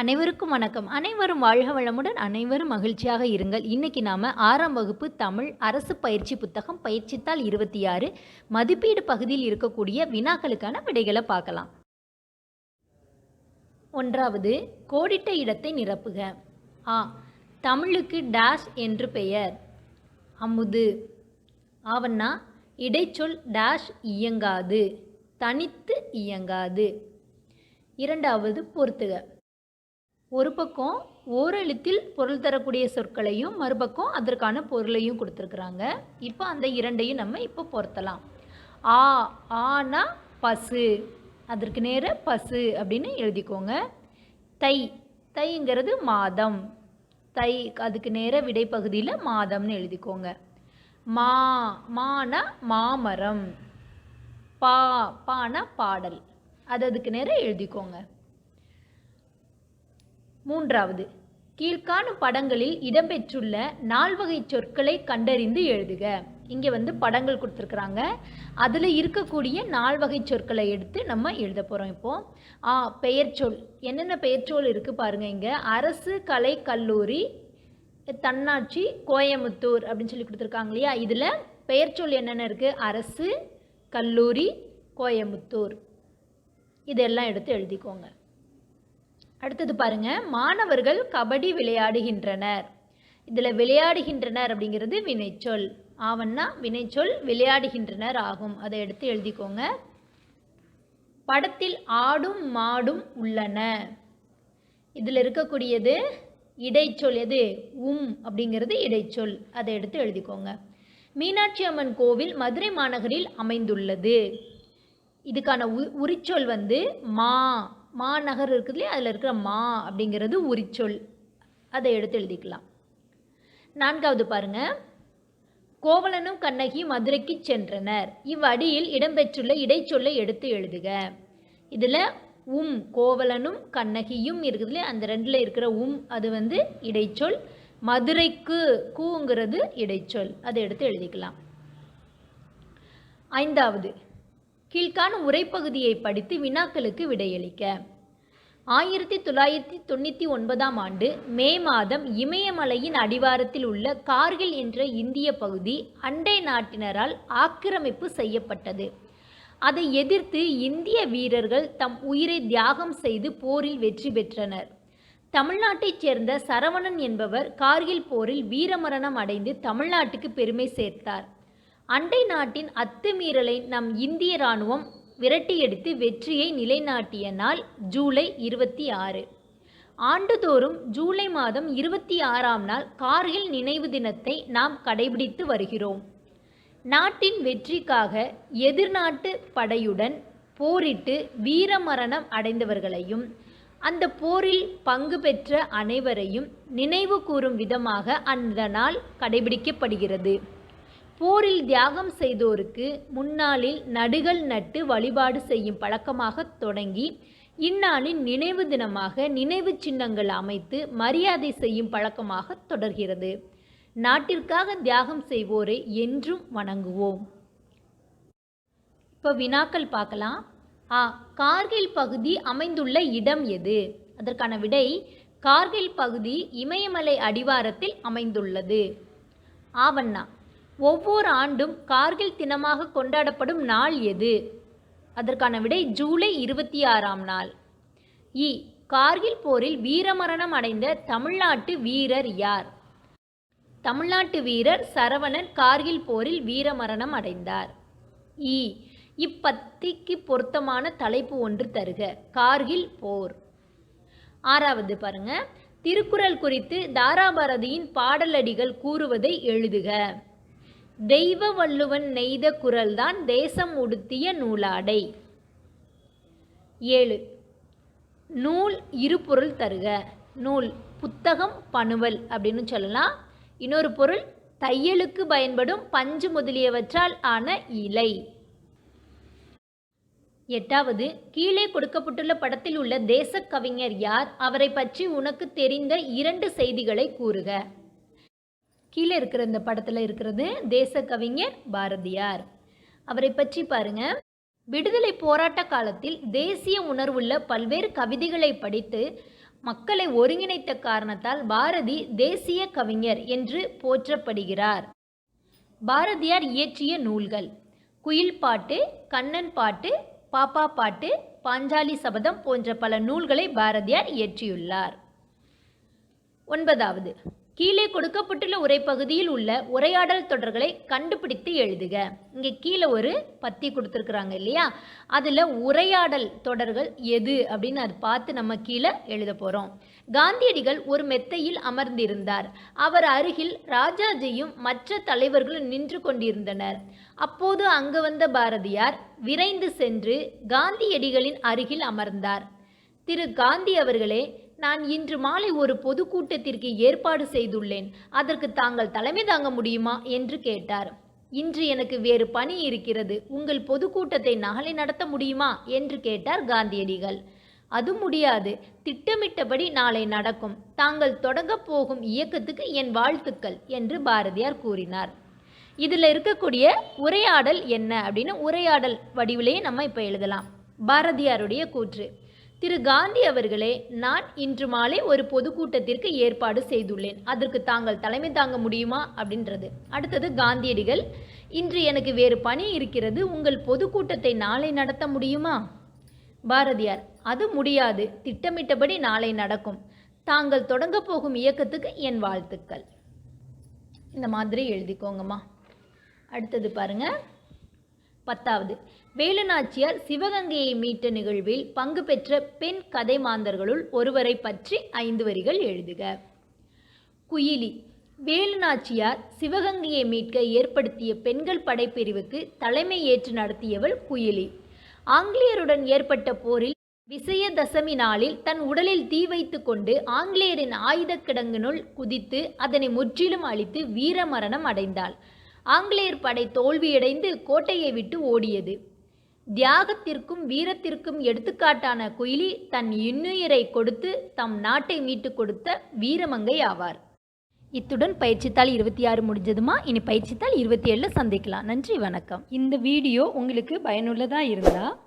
அனைவருக்கும் வணக்கம். அனைவரும் வாழ்க வளமுடன் அனைவரும் மகிழ்ச்சியாக இருங்கள். இன்னைக்கு நாம ஆறாம் வகுப்பு தமிழ் அரசு பயிற்சி புத்தகம் பயிற்சித்தாள் இருபத்தி ஆறு மதிப்பீடு பகுதியில் இருக்கக்கூடிய வினாக்களுக்கான விடைகளை பார்க்கலாம். ஒன்றாவது கோடிட்ட இடத்தை நிரப்புக. ஆ தமிழுக்கு டேஷ் என்று பெயர். அமுது. ஆவண்ணா இடைச்சொல் டேஷ் இயங்காது தனித்து இயங்காது. இரண்டாவது பொறுத்துக. ஒரு பக்கம் ஓரெழுத்தில் பொருள் தரக்கூடிய சொற்களையும் மறுபக்கம் அதற்கான பொருளையும் கொடுத்துருக்குறாங்க. இப்போ அந்த இரண்டையும் நம்ம இப்போ பொருத்தலாம். ஆ ஆனா பசு. அதற்கு நேர பசு அப்படின்னு எழுதிக்கோங்க. தை. தைங்கிறது மாதம். தை அதுக்கு நேர விடைப்பகுதியில் மாதம்னு எழுதிக்கோங்க. மா மானா மாமரம். பா பானா பாடல். அது அதுக்கு நேரம் எழுதிக்கோங்க. மூன்றாவது கீழ்காணும் படங்களில் இடம்பெற்றுள்ள நால்வகை சொற்களை கண்டறிந்து எழுதுக. இங்கே வந்து படங்கள் கொடுத்துருக்குறாங்க. அதில் இருக்கக்கூடிய நால்வகை சொற்களை எடுத்து நம்ம எழுத போகிறோம் இப்போது ஆ பெயர்ச்சொல் என்னென்ன பெயர்ச்சொல் இருக்குது பாருங்கள் இங்கே. அரசு கலை கல்லூரி தன்னாட்சி கோயமுத்தூர் அப்படின்னு சொல்லி கொடுத்துருக்காங்க இல்லையா? இதில் பெயர்ச்சொல் என்னென்ன இருக்குது அரசு கல்லூரி கோயமுத்தூர். இதெல்லாம் எடுத்து எழுதிக்கோங்க. அடுத்தது பாருங்க மாணவர்கள் கபடி விளையாடுகின்றனர். இதில் விளையாடுகின்றனர் அப்படிங்கிறது வினைச்சொல். ஆவன்னா வினைச்சொல் விளையாடுகின்றனர் ஆகும். அதை எடுத்து எழுதிக்கோங்க. படத்தில் ஆடும் மாடும் உள்ளன. இதில் இருக்கக்கூடியது இடைச்சொல் எது? உம் அப்படிங்கிறது இடைச்சொல். அதை எடுத்து எழுதிக்கோங்க. மீனாட்சி அம்மன் கோவில் மதுரை மாநகரில் அமைந்துள்ளது. இதுக்கான உ உரிச்சொல் வந்து மா. மாநகர் இருக்குது இல்லையா அதில் இருக்கிற மா அப்படிங்கிறது உரிச்சொல். அதை எடுத்து எழுதிக்கலாம். நான்காவது பாருங்க. கோவலனும் கண்ணகி மதுரைக்கு சென்றனர். இவ்வடியில் இடம்பெற்றுள்ள இடைச்சொல்லை எடுத்து எழுதுக. இதில் உம் கோவலனும் கண்ணகியும் இருக்குது இல்லையா அந்த ரெண்டில் இருக்கிற உம் அது வந்து இடைச்சொல். மதுரைக்கு கூங்கிறது இடைச்சொல். அதை எடுத்து எழுதிக்கலாம். ஐந்தாவது. கீழ்காணும் உரைப்பகுதியை படித்து வினாக்களுக்கு விடையளிக்க. ஆயிரத்தி தொள்ளாயிரத்தி தொண்ணூற்றி ஒன்பதாம் ஆண்டு மே மாதம் இமயமலையின் அடிவாரத்தில் உள்ள கார்கில் என்ற இந்திய பகுதி அண்டை நாட்டினரால் ஆக்கிரமிப்பு செய்யப்பட்டது. அதை எதிர்த்து இந்திய வீரர்கள் தம் உயிரை தியாகம் செய்து போரில் வெற்றி பெற்றனர். தமிழ்நாட்டைச் சேர்ந்த சரவணன் என்பவர் கார்கில் போரில் வீரமரணம் அடைந்து தமிழ்நாட்டுக்கு பெருமை சேர்த்தார். அண்டை நாட்டின் அத்துமீறலை நம் இந்திய இராணுவம் விரட்டியடித்து வெற்றியை நிலைநாட்டிய நாள் ஜூலை இருபத்தி ஆறு. ஆண்டுதோறும் ஜூலை மாதம் இருபத்தி ஆறாம் நாள் கார்கில் நினைவு தினத்தை நாம் கடைபிடித்து வருகிறோம். நாட்டின் வெற்றிக்காக எதிர்நாட்டு படையுடன் போரிட்டு வீரமரணம் அடைந்தவர்களையும் அந்த போரில் பங்கு பெற்ற அனைவரையும் நினைவு கூறும் விதமாக அந்த நாள் கடைபிடிக்கப்படுகிறது. போரில் தியாகம் செய்தோருக்கு முன்னாளில் நடுகள் நட்டு வழிபாடு செய்யும் பழக்கமாக தொடங்கி இந்நாளின் நினைவு தினமாக நினைவு சின்னங்கள் அமைத்து மரியாதை செய்யும் பழக்கமாக தொடர்கிறது. நாட்டிற்காக தியாகம் செய்வோரை என்றும் வணங்குவோம். இப்போ வினாக்கள் பார்க்கலாம். ஆ கார்கில் பகுதி அமைந்துள்ள இடம் எது? அதற்கான விடை கார்கில் பகுதி இமயமலை அடிவாரத்தில் அமைந்துள்ளது. ஆவண்ணா ஒவ்வொரு ஆண்டும் கார்கில் தினமாக கொண்டாடப்படும் நாள் எது? அதற்கான விடை ஜூலை இருபத்தி ஆறாம் நாள். இ. கார்கில் போரில் வீரமரணம் அடைந்த தமிழ்நாட்டு வீரர் யார்? தமிழ்நாட்டு வீரர் சரவணன் கார்கில் போரில் வீரமரணம் அடைந்தார். இ. இப்பத்திக்கு பொருத்தமான தலைப்பு ஒன்று தருக. கார்கில் போர். ஆறாவது பாருங்க. திருக்குறள் குறித்து தாராபாரதியின் பாடலடிகள் கூறுவதை எழுதுக. தெய்வ வள்ளுவன் நெய்த குரல்தான் தேசம் உடுத்திய நூலாடை. ஏழு. நூல் இருபொருள் தருக. நூல் புத்தகம் பணுவல் அப்படின்னு சொல்லலாம். இன்னொரு பொருள் தையலுக்கு பயன்படும் பஞ்சு முதலியவற்றால் ஆன இலை. எட்டாவது. கீழே கொடுக்கப்பட்டுள்ள படத்தில் உள்ள தேச கவிஞர் யார்? அவரை பற்றி உனக்கு தெரிந்த இரண்டு செய்திகளை கூறுக. கீழே இருக்கிற இந்த படத்தில் இருக்கிறது தேச கவிஞர் பாரதியார். அவரை பற்றி பாருங்க. விடுதலை போராட்ட காலத்தில் தேசிய உணர்வுள்ள பல்வேறு கவிதைகளை படித்து மக்களை ஒருங்கிணைத்த காரணத்தால் பாரதி தேசிய கவிஞர் என்று போற்றப்படுகிறார். பாரதியார் இயற்றிய நூல்கள் குயில் பாட்டு கண்ணன் பாட்டு பாப்பா பாட்டு பாஞ்சாலி சபதம் போன்ற பல நூல்களை பாரதியார் இயற்றியுள்ளார். ஒன்பதாவது கீழே கொடுக்கப்பட்டுள்ள உரைப்பகுதியில் உள்ள உரையாடல் தொடர்களை கண்டுபிடித்து எழுதுக. இங்கே கீழே ஒரு பத்தி கொடுத்துருக்குறாங்க இல்லையா? அதில் உரையாடல் தொடர்கள் எது அப்படின்னு அது பார்த்து நம்ம கீழே எழுத போகிறோம் காந்தியடிகள் ஒரு மெத்தையில் அமர்ந்திருந்தார். அவர் அருகில் ராஜாஜியும் மற்ற தலைவர்களும் நின்று கொண்டிருந்தனர். அப்போது அங்கு வந்த பாரதியார் விரைந்து சென்று காந்தியடிகளின் அருகில் அமர்ந்தார். திரு காந்தி அவர்களே நான் இன்று மாலை ஒரு பொதுக்கூட்டத்திற்கு ஏற்பாடு செய்துள்ளேன். அதற்கு தாங்கள் தலைமை தாங்க முடியுமா? என்று கேட்டார். இன்று எனக்கு வேறு பணி இருக்கிறது. உங்கள் பொதுக்கூட்டத்தை நாளை நடத்த முடியுமா? என்று கேட்டார் காந்தியடிகள். அது முடியாது. திட்டமிட்டபடி நாளை நடக்கும். தாங்கள் தொடங்கப் போகும் இயக்கத்துக்கு என் வாழ்த்துக்கள் என்று பாரதியார் கூறினார். இதில் இருக்கக்கூடிய உரையாடல் என்ன அப்படின்னு உரையாடல் வடிவிலேயே நம்ம இப்போ எழுதலாம். பாரதியாருடைய கூற்று. திரு காந்தி அவர்களே நான் இன்று மாலை ஒரு பொதுக்கூட்டத்திற்கு ஏற்பாடு செய்துள்ளேன். அதற்கு தாங்கள் தலைமை தாங்க முடியுமா? அப்படின்றது. அடுத்தது காந்தியடிகள் இன்று எனக்கு வேறு பணி இருக்கிறது உங்கள் பொதுக்கூட்டத்தை நாளை நடத்த முடியுமா? பாரதியார் அது முடியாது. திட்டமிட்டபடி நாளை நடக்கும். தாங்கள் தொடங்கப் போகும் இயக்கத்துக்கு என் வாழ்த்துக்கள். இந்த மாதிரி எழுதிக்கோங்கம்மா. அடுத்தது பாருங்கள் பத்தாவது. வேலுநாச்சியார் சிவகங்கையை மீட்ட நிகழ்வில் பங்கு பெற்ற பெண் கதை மாந்தர்களுள் ஒருவரை பற்றி ஐந்து வரிகள் எழுதுக. குயிலி. வேலுநாச்சியார் சிவகங்கையை மீட்க ஏற்படுத்திய பெண்கள் படைப்பிரிவுக்கு தலைமை ஏற்று நடத்தியவள் குயிலி. ஆங்கிலேயருடன் ஏற்பட்ட போரில் விசயதசமி நாளில் தன் உடலில் தீ வைத்து கொண்டு ஆங்கிலேயரின் ஆயுத கிடங்கினுள் குதித்து அதனை முற்றிலும் அழித்து வீரமரணம் அடைந்தாள். ஆங்கிலேயர் படை தோல்வியடைந்து கோட்டையை விட்டு ஓடியது. தியாகத்திற்கும் வீரத்திற்கும் எடுத்துக்காட்டான குயிலி தன் இன்னுயிரை கொடுத்து தம் நாட்டை மீட்டுக் கொடுத்த வீரமங்கை ஆவார். இத்துடன் பயிற்சித்தாள் இருபத்தி ஆறு முடிஞ்சதுமா? இனி பயிற்சித்தாள் இருபத்தி ஏழில் சந்திக்கலாம். நன்றி வணக்கம். இந்த வீடியோ உங்களுக்கு பயனுள்ளதாக இருந்தால்